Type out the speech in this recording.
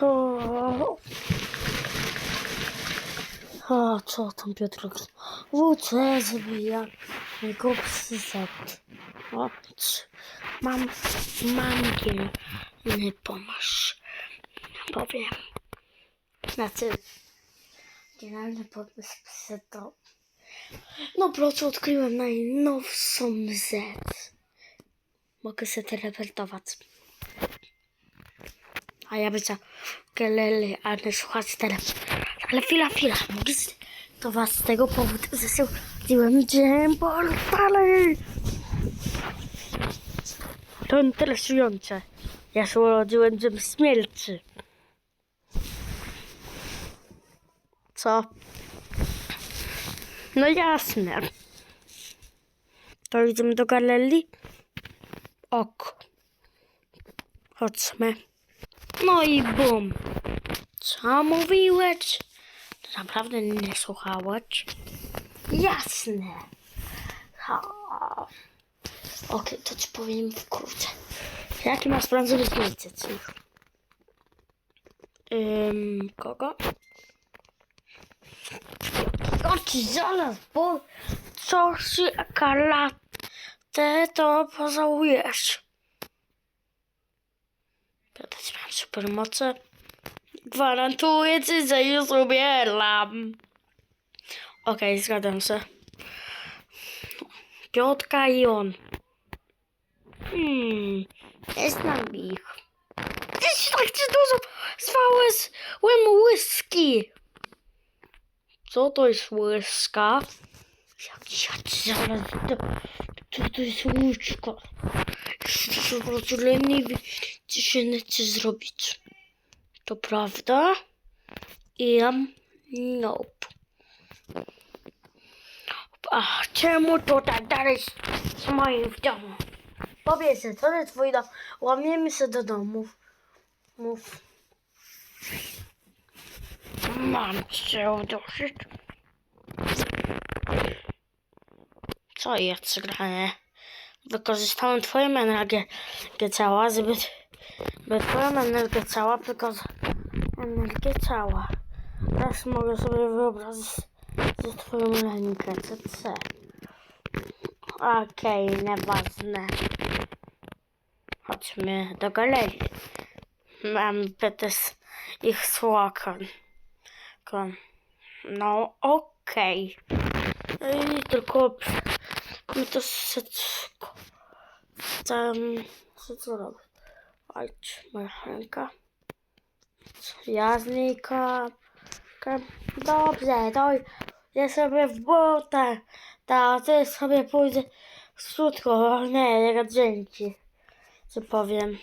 O, co tam Piotrek? Zabija. Jego psy set. O, mam, mam nie pomasz. Powiem. Znaczy, generalny pomysł to... No po prostu odkryłem najnowszą Z. Mogę się teleportować. A ja chciał kelele, a nie słuchać teraz. Ale chwila, chwila. To was z tego powodu zasiłdziłem dzień portale. To interesujące. Ja się urodziłem dzień śmierci. Co? No jasne. To idziemy do galerii? Ok. Chodźmy. No i bum. Co mówiłeś? To naprawdę nie słuchałeś? Jasne. Ha. Okej, to ci powiem wkrótce. Jaki masz zwiedzić ich? Ym, kogo? O ci zaraz, bo coś jaka latę, to pożałujesz. Pytać mam supermoce. Gwarantuję ci, że już umieram. Okej, zgadzam się. Piotka i on. Hmm, nie znam ich. Gdzieś tak ci dużo zwałem whisky. Co to jest łyska? Jak ja zaraz... To, to, to jest łóżko. Jesteś po prostu leniwy. Co się nie chce zrobić. To prawda? I ja... Nope. A czemu to tak dalej z moim w domu? Powiedz, to jest twój dom? Łamiemy się do domów. Mów. Mam cię udusić. Co jest grane? Wykorzystałem twoją energię ciała, żeby, by twoją energię ciała, tylko energię ciała. Teraz mogę sobie wyobrazić, że twoją rękę, CC. Okej, nieważne. Chodźmy do galerii. Mam też ich słokan. No, okej. Okay. Tylko mi to wszystko. Tam, co co robię? Chodź, moja ręka. Ja znikam. Dobrze, to ja sobie w butę. Ta, ty sobie pójdę krótko. Nie, jak dzięki. Co powiem.